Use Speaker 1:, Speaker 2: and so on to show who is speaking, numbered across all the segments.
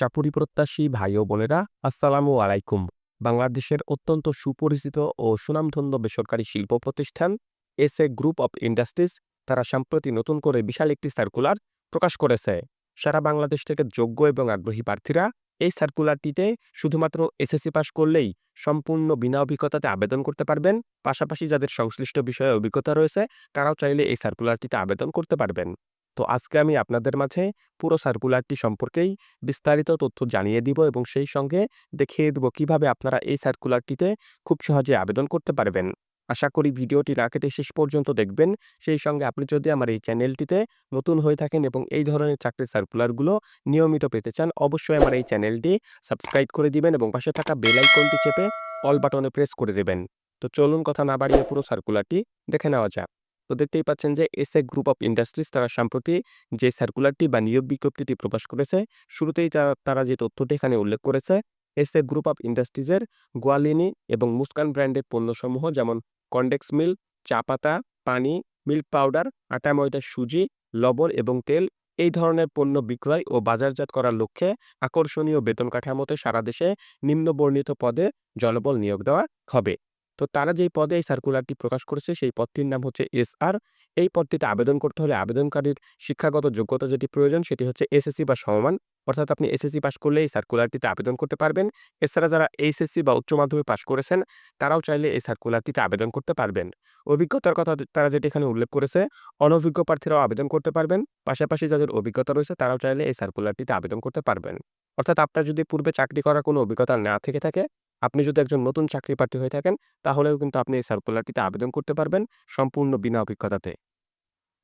Speaker 1: চাপুরি প্রত্যাশী ভাই ও বোনেরা, আসসালামু আলাইকুম। বাংলাদেশের অত্যন্ত সুপরিচিত ও সুনামধন্য বেসরকারি শিল্প প্রতিষ্ঠান S A group of industries, তারা সম্প্রতি নতুন করে বিশাল একটি সার্কুলার প্রকাশ করেছে। সারা বাংলাদেশ থেকে যোগ্য এবং আগ্রহী প্রার্থীরা এই সার্কুলারটিতে শুধুমাত্র এসএসসি পাশ করলেই সম্পূর্ণ বিনা অভিজ্ঞতাতে আবেদন করতে পারবেন। পাশাপাশি যাদের সংশ্লিষ্ট বিষয়ে অভিজ্ঞতা রয়েছে, তারাও চাইলে এই সার্কুলারটিতে আবেদন করতে পারবেন। তো আজকে আমি আপনাদের মাঝে পুরো সার্কুলারটি সম্পর্কেই বিস্তারিত তথ্য জানিয়ে দিব এবং সেই সঙ্গে দেখিয়ে দেব কীভাবে আপনারা এই সার্কুলারটিতে খুব সহজে আবেদন করতে পারবেন। আশা করি ভিডিওটি না কেটে শেষ পর্যন্ত দেখবেন। সেই সঙ্গে আপনি যদি আমার এই চ্যানেলটিতে নতুন হয়ে থাকেন এবং এই ধরনের চাকরির সার্কুলারগুলো নিয়মিত পেতে চান, অবশ্যই আমার এই চ্যানেলটি সাবস্ক্রাইব করে দিবেন এবং পাশে থাকা বেল আইকনটি চেপে অল বাটনে প্রেস করে দেবেন। তো চলুন কথা না বাড়িয়ে পুরো সার্কুলারটি দেখে নেওয়া যাক। তো দেখতেই পাচ্ছেন যে S A group of industries তারা সম্প্রতি যে সার্কুলারটি বা নিয়োগ বিজ্ঞপ্তিটি প্রকাশ করেছে, শুরুতেই তারা যে তথ্যটি এখানে উল্লেখ করেছে, এস এ গ্রুপ অফ ইন্ডাস্ট্রিজের গোয়ালিনি এবং মুস্কান ব্র্যান্ডের পণ্যসমূহ যেমন কন্ডেক্স মিল চা পাতা, পানি, মিল্ক পাউডার, আটা, ময়দা, সুজি, লবণ এবং তেল এই ধরনের পণ্য বিক্রয় ও বাজারজাত করার লক্ষ্যে আকর্ষণীয় বেতন কাঠামোতে সারা দেশে নিম্নবর্ণিত পদে জলবল নিয়োগ দেওয়া হবে। তো তারা যেই পদে এই সার্কুলারটি প্রকাশ করেছে, সেই পদটির নাম হচ্ছে এসআর এই পদটিতে আবেদন করতে হলে আবেদনকারীর শিক্ষাগত যোগ্যতা যেটি প্রয়োজন, সেটি হচ্ছে এসএসসি বা সমমান। অর্থাৎ আপনি এসএসসি পাশ করলে এই সার্কুলারটিতে আবেদন করতে পারবেন। এছাড়া যারা এইচএসসি বা উচ্চ মাধ্যমিক পাশ করেছেন, তারাও চাইলে এই সার্কুলারটিতে আবেদন করতে পারবেন। অভিজ্ঞতার কথা তারা যেটি এখানে উল্লেখ করেছে, অনভিজ্ঞ প্রার্থীরাও আবেদন করতে পারবেন। পাশাপাশি যাদের অভিজ্ঞতা রয়েছে, তারাও চাইলে এই সার্কুলারটিতে আবেদন করতে পারবেন। অর্থাৎ আপনার যদি পূর্বে চাকরি করার কোনো অভিজ্ঞতা না থেকে থাকে আপনি যদি একজন নতুন চাকরি প্রার্থী হয়ে থাকেন, তাহলেও কিন্তু আপনি এই সার্কুলারটিতে আবেদন করতে পারবেন সম্পূর্ণ বিনা অভিজ্ঞতাতে।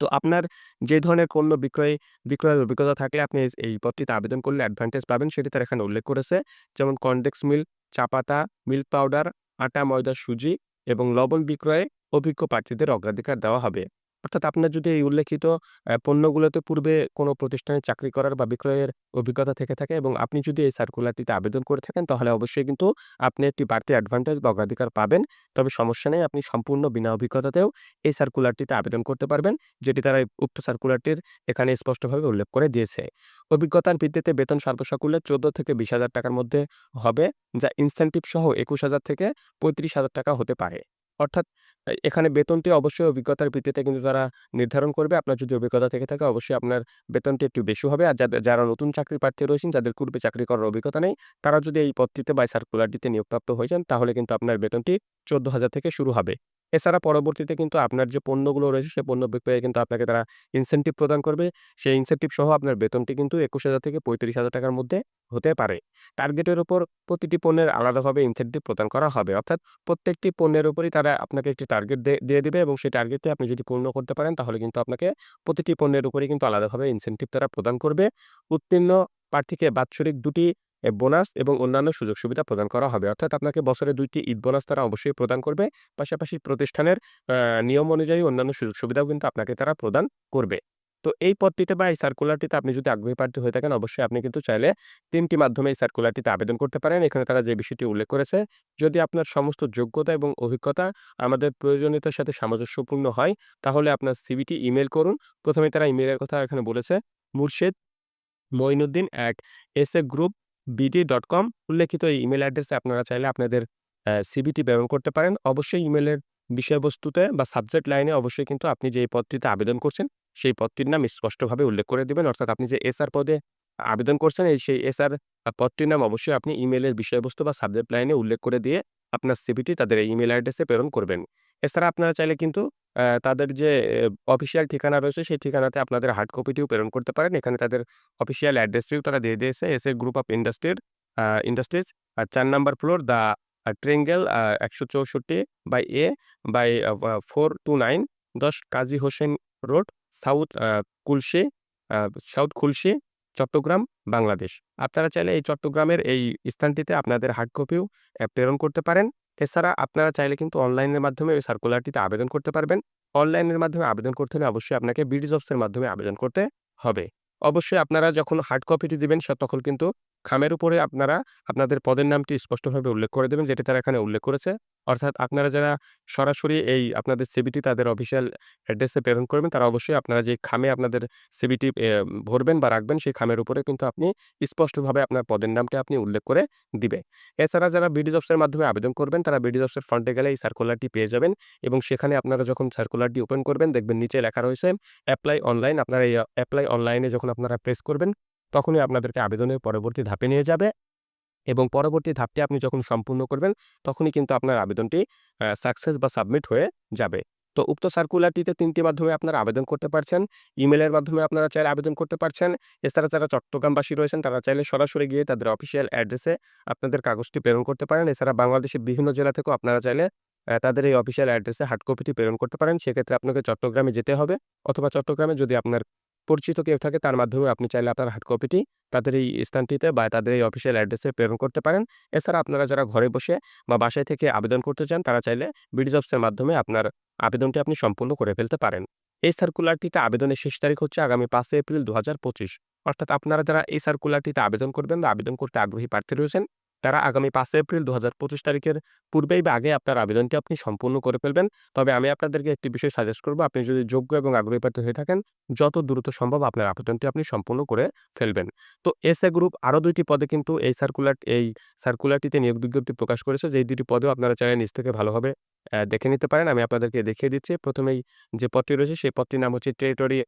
Speaker 1: তো আপনার যে ধরনের পণ্য বিক্রয়, বিক্রয়ের অভিজ্ঞতা থাকলে আপনি এই- পদটিতে আবেদন করলে অ্যাডভান্টেজ পাবেন, সেটি তার এখানে উল্লেখ করেছে। যেমন কনডেক্স মিল চা পাতা মিল্ক পাউডার আটা ময়দা সুজি এবং লবণ বিক্রয়ে অভিজ্ঞ প্রার্থীদের অগ্রাধিকার দেওয়া হবে। অর্থাৎ আপনার যদি এই উল্লেখিত পণ্যগুলোতে পূর্বে কোনো প্রতিষ্ঠানে চাকরি করার বা বিক্রয়ের অভিজ্ঞতা থেকে থাকে এবং আপনি যদি এই সার্কুলারটিতে আবেদন করে থাকেন, তাহলে অবশ্যই কিন্তু আপনি একটি বাড়তি অ্যাডভান্টেজ বা অগ্রাধিকার পাবেন। তবে সমস্যা নেই, আপনি সম্পূর্ণ বিনা অভিজ্ঞতাতেও এই সার্কুলারটিতে আবেদন করতে পারবেন, যেটি তারা উক্ত সার্কুলারটির এখানে স্পষ্টভাবে উল্লেখ করে দিয়েছে। অভিজ্ঞতার ভিত্তিতে বেতন সর্বসাকুল্যে চোদ্দ থেকে বিশ হাজার টাকার মধ্যে হবে, যা ইনসেন্টিভ সহ একুশ হাজার থেকে পঁয়ত্রিশ হাজার টাকা হতে পারে। অর্থাৎ এখানে বেতনটি অবশ্যই অভিজ্ঞতার ভিত্তিতে কিন্তু তারা নির্ধারণ করবে। আপনার যদি অভিজ্ঞতা থেকে থাকে অবশ্যই আপনার বেতনটি একটু বেশি হবে। আর যাদের যারা নতুন চাকরি প্রার্থী রয়েছেন, যাদের পূর্বে চাকরি করার অভিজ্ঞতা নেই, তারা যদি এই পদটিতে বা সার্কুলারটিতে নিয়োগপ্রাপ্ত হয়ে যান, তাহলে কিন্তু আপনার বেতনটি ১৪,০০০ থেকে শুরু হবে। এছাড়া পরবর্তীতে কিন্তু আপনার যে পণ্যগুলো রয়েছে, সে পণ্য বিক্রয়ে কিন্তু আপনাকে তারা ইনসেন্টিভ প্রদান করবে। সেই ইনসেন্টিভ সহ আপনার বেতনটি কিন্তু ২১,০০০ থেকে ৩৫,০০০ টাকার মধ্যে হতে পারে। টার্গেটের উপর প্রতিটি পণ্যের আলাদাভাবে ইনসেন্টিভ প্রদান করা হবে। অর্থাৎ প্রত্যেকটি পণ্যের উপরই তারা আপনাকে একটি টার্গেট দিয়ে দেবে এবং সেই টার্গেটে আপনি যদি পূর্ণ করতে পারেন, তাহলে কিন্তু আপনাকে প্রতিটি পণ্যের উপরেই কিন্তু আলাদাভাবে ইনসেন্টিভ তারা প্রদান করবে। উত্তীর্ণ প্রার্থীকে বাৎসরিক ২ টি এ বোনাস এবং অন্যান্য সুযোগ সুবিধা প্রদান করা হবে। অর্থাৎ আপনাকে বছরে দুইটি ঈদ বোনাস তারা অবশ্যই প্রদান করবে। পাশাপাশি প্রতিষ্ঠানের নিয়ম অনুযায়ী অন্যান্য সুযোগ সুবিধাও কিন্তু আপনাকে তারা প্রদান করবে। তো এই পদটিতে বা এই সার্কুলারটিতে আপনি যদি আগ্রহী প্রার্থী হয়ে থাকেন, অবশ্যই আপনি কিন্তু চাইলে তিনটি মাধ্যমে এই সার্কুলারটিতে আবেদন করতে পারেন। এখানে তারা যে বিষয়টি উল্লেখ করেছে, যদি আপনার সমস্ত যোগ্যতা এবং অভিজ্ঞতা আমাদের প্রয়োজনীয়তার সাথে সামঞ্জস্যপূর্ণ হয়, তাহলে আপনার সিভিটি ইমেল করুন। প্রথমে তারা ইমেলের কথা এখানে বলেছে, মুর্শেদ মঈনুদ্দিন অ্যাট এসএগ্রুপবিডি.কম উল্লেখিত এই ইমেল অ্যাড্রেসে আপনারা চাইলে আপনাদের সিবিটি প্রেরণ করতে পারেন। অবশ্যই ইমেলের বিষয়বস্তুতে বা সাবজেক্ট লাইনে অবশ্যই কিন্তু আপনি যে পদটিতে আবেদন করছেন, সেই পদটির নাম স্পষ্টভাবে উল্লেখ করে দিবেন। অর্থাৎ আপনি যে এসআর পদে আবেদন করছেন, এই সেই এসআর পদটির নাম অবশ্যই আপনি ইমেলের বিষয়বস্তু বা সাবজেক্ট লাইনে উল্লেখ করে দিয়ে আপনার সিভিটি তাদের এই ইমেইল অ্যাড্রেসে প্রেরণ করবেন। এছাড়া আপনারা চাইলে কিন্তু তাদের যে অফিসিয়াল ঠিকানা রয়েছে, সেই ঠিকানাতে আপনাদের হার্ড কপিটিও প্রেরণ করতে পারেন। এখানে তাদের অফিসিয়াল অ্যাড্রেসটিও তারা দিয়ে দিয়েছে। এসএ গ্রুপ অফ ইন্ডাস্ট্রির industries ৪ number floor the triangle a ১৬৪ by A by four two nine দশ Kazi Hossain road, south Kulshi south Khulshi, Chattogram, Bangladesh. আপনারা চাইলে এই চট্টগ্রামের এই স্থানটিতে আপনাদের হার্ড কপিও প্রেরণ করতে পারেন। এছাড়া আপনারা চাইলে কিন্তু অনলাইনের মাধ্যমে ওই সার্কুলারটিতে আবেদন করতে পারবেন। অনলাইনের মাধ্যমে আবেদন করতে হলে অবশ্যই আপনাকে বিডি জবসের মাধ্যমে আবেদন করতে হবে। অবশ্যই আপনারা যখন হার্ড কপিটি দিবেন তখন কিন্তু খামের উপরে আপনারা আপনাদের পদের নামটি স্পষ্টভাবে উল্লেখ করে দেবেন যেটি তারা এখানে উল্লেখ করেছে। অর্থাৎ আপনারা যারা সরাসরি এই আপনাদের সিভিটি তাদের অফিসিয়াল অ্যাড্রেসে প্রেরণ করবেন, তারা অবশ্যই আপনারা যে খামে আপনাদের সিভিটি এ ভরবেন বা রাখবেন সেই খামের উপরে কিন্তু আপনি স্পষ্টভাবে আপনার পদের নামটি আপনি উল্লেখ করে দিবে। এছাড়া যারা বিডি জবসের মাধ্যমে আবেদন করবেন, তারা বিডি জবসের ফ্রন্টে গেলে এই সার্কুলারটি পেয়ে যাবেন এবং সেখানে আপনারা যখন সার্কুলারটি ওপেন করবেন দেখবেন নিচে লেখা রয়েছে অ্যাপ্লাই অনলাইন। আপনারা এই অ্যাপ্লাই অনলাইনে যখন আপনারা প্রেস করবেন, তখনই আপনাদেরকে আবেদনের পরবর্তী ধাপে নিয়ে যাবে এবং পরবর্তী ধাপটি আপনি যখন সম্পূর্ণ করবেন, তখনই কিন্তু আপনার আবেদনটি সাকসেস বা সাবমিট হয়ে যাবে। তো উক্ত সার্কুলারটিতে ৩ টি মাধ্যমে আপনারা আবেদন করতে পারছেন। ইমেইলের মাধ্যমে আপনারা চাইলে আবেদন করতে পারছেন। এছাড়া যারা চট্টগ্রামবাসী রয়েছেন তারা চাইলে সরাসরি গিয়ে তাদের অফিসিয়াল অ্যাড্রেসে আপনাদের কাগজটি প্রেরণ করতে পারেন। এছাড়া বাংলাদেশের বিভিন্ন জেলা থেকেও আপনারা চাইলে তাদের এই অফিসিয়াল অ্যাড্রেসে হার্ড কপিটি প্রেরণ করতে পারেন। সেক্ষেত্রে আপনাকে চট্টগ্রামে যেতে হবে অথবা চট্টগ্রামে যদি আপনার পরিচিত কেউ থাকে তার মাধ্যমেও আপনি চাইলে আপনার হার্ড কপিটি তাদের এই স্থানটিতে বা তাদের এই অফিসিয়াল অ্যাড্রেসে প্রেরণ করতে পারেন। এছাড়া আপনারা যারা ঘরে বসে বা বাসায় থেকে আবেদন করতে চান তারা চাইলে বিডি জবসের মাধ্যমে আপনার আবেদনটি আপনি সম্পূর্ণ করে ফেলতে পারেন। এই সার্কুলারটিতে আবেদনের শেষ তারিখ হচ্ছে আগামী ৫ এপ্রিল ২০২৫ অর্থাৎ আপনারা যারা এই সার্কুলারটিতে আবেদন করবেন বা আবেদন করতে আগ্রহী প্রার্থী রয়েছেন, তারা আগামী পাঁচ এপ্রিল ২০২৫ তারিখের পূর্বেই বা আগে আপনার আবেদনটি আপনি সম্পূর্ণ করে ফেলবেন। তবে আমি আপনাদেরকে একটি বিষয় সাজেস্ট করব, আপনি যদি যোগ্য এবং আগ্রহী প্রার্থী হয়ে থাকেন, যত দ্রুত সম্ভব আপনার আবেদনটি আপনি সম্পূর্ণ করে ফেলবেন। তো এসএ গ্রুপ আরও দুইটি পদে কিন্তু এই সার্কুলার এই সার্কুলারটিতে নিয়োগ বিজ্ঞপ্তি প্রকাশ করেছে। যেই ২ টি পদেও আপনারা চাইলে নিজ থেকে ভালোভাবে দেখে নিতে পারেন। আমি আপনাদেরকে দেখিয়ে দিচ্ছি। প্রথমেই যে পদটি রয়েছে সেই পদটির নাম হচ্ছে territory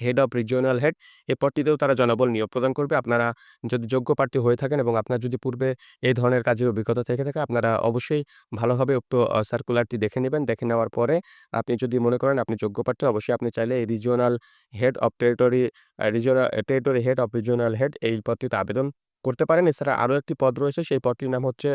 Speaker 1: head of regional head. এ পদটিতেও তারা জনবল নিয়োগ প্রদান করবে। আপনারা যদি যোগ্য প্রার্থী হয়ে থাকেন এবং আপনার যদি পূর্বে এই ধরনের কাজের অভিজ্ঞতা থেকে থাকে, আপনারা অবশ্যই ভালোভাবে উক্ত সার্কুলারটি দেখে নেবেন দেখে নেওয়ার পরে আপনি যদি মনে করেন আপনি যোগ্য প্রার্থী, অবশ্যই আপনি চাইলে এই regional head of territory regional territory head of regional head এই পদটিতে আবেদন করতে পারেন। এছাড়া আরও একটি পদ রয়েছে, সেই পদটির নাম হচ্ছে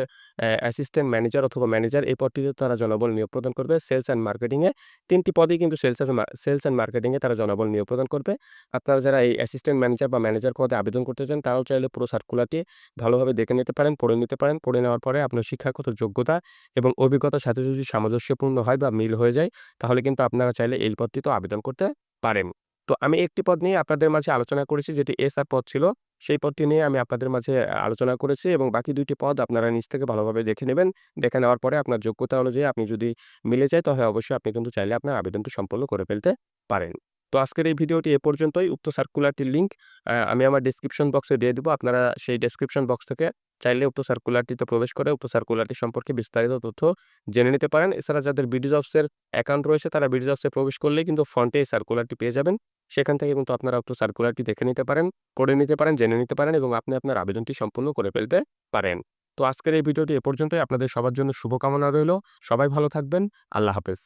Speaker 1: অ্যাসিস্ট্যান্ট ম্যানেজার অথবা ম্যানেজার। এই পদটিতে তারা জনবল নিয়োগ প্রদান করবে সেলস অ্যান্ড মার্কেটিংয়ে তিনটি পদেই কিন্তু সেলস অ্যান্ড সেলস অ্যান্ড মার্কেটিংয়ে তারা জনবল নিয়োগ প্রদান করবে। আপনারা যারা এই অ্যাসিস্ট্যান্ট ম্যানেজার বা ম্যানেজার পদে আবেদন করতে চান, তারাও চাইলে পুরো সার্কুলারটি ভালোভাবে দেখে নিতে পারেন, পড়ে নিতে পারেন। পড়ে নেওয়ার পরে আপনার শিক্ষাগত যোগ্যতা এবং অভিজ্ঞতার সাথে যদি সামঞ্জস্যপূর্ণ হয় বা মিল হয়ে যায়, তাহলে কিন্তু আপনারা চাইলে এই পদটিতেও আবেদন করতে পারেন। তো আমি একটি পদ নিয়ে আপনাদের মাঝে আলোচনা করেছি যেটি এসআর পদ ছিল। সেই পদটি নিয়ে আমি আপনাদের মাঝে আলোচনা করেছি এবং বাকি দুইটি পদ আপনারা নিজ থেকে ভালোভাবে দেখে নেবেন। দেখে নেওয়ার পরে আপনার যোগ্যতা অনুযায়ী আপনি যদি মিলে যায়, তবে অবশ্যই আপনি কিন্তু চাইলে আপনার আবেদনটি সম্পন্ন করে ফেলতে পারেন। তো আজকের এই ভিডিওটি এ পর্যন্তই। উক্ত সার্কুলারটির লিঙ্ক আমি আমার ডেসক্রিপশন বক্সে দিয়ে দিব। আপনারা সেই ডেসক্রিপশন বক্স থেকে চাইলে উক্ত সার্কুলারটিতে প্রবেশ করে উক্ত সার্কুলারটি সম্পর্কে বিস্তারিত তথ্য জেনে নিতে পারেন। এছাড়া যাদের বিডি জবসের অ্যাকাউন্ট রয়েছে, তারা বিডি জবসে প্রবেশ করলেই কিন্তু ফ্রন্টে এই সার্কুলারটি পেয়ে যাবেন। সেখান থেকে কিন্তু আপনারা উক্ত সার্কুলারটি দেখে নিতে পারেন, করে নিতে পারেন, জেনে নিতে পারেন এবং আপনি আপনার আবেদনটি সম্পূর্ণ করে ফেলতে পারেন। তো আজকের এই ভিডিওটি এ পর্যন্তই। আপনাদের সবার জন্য শুভকামনা রইল সবাই ভালো থাকবেন। আল্লাহ হাফেজ।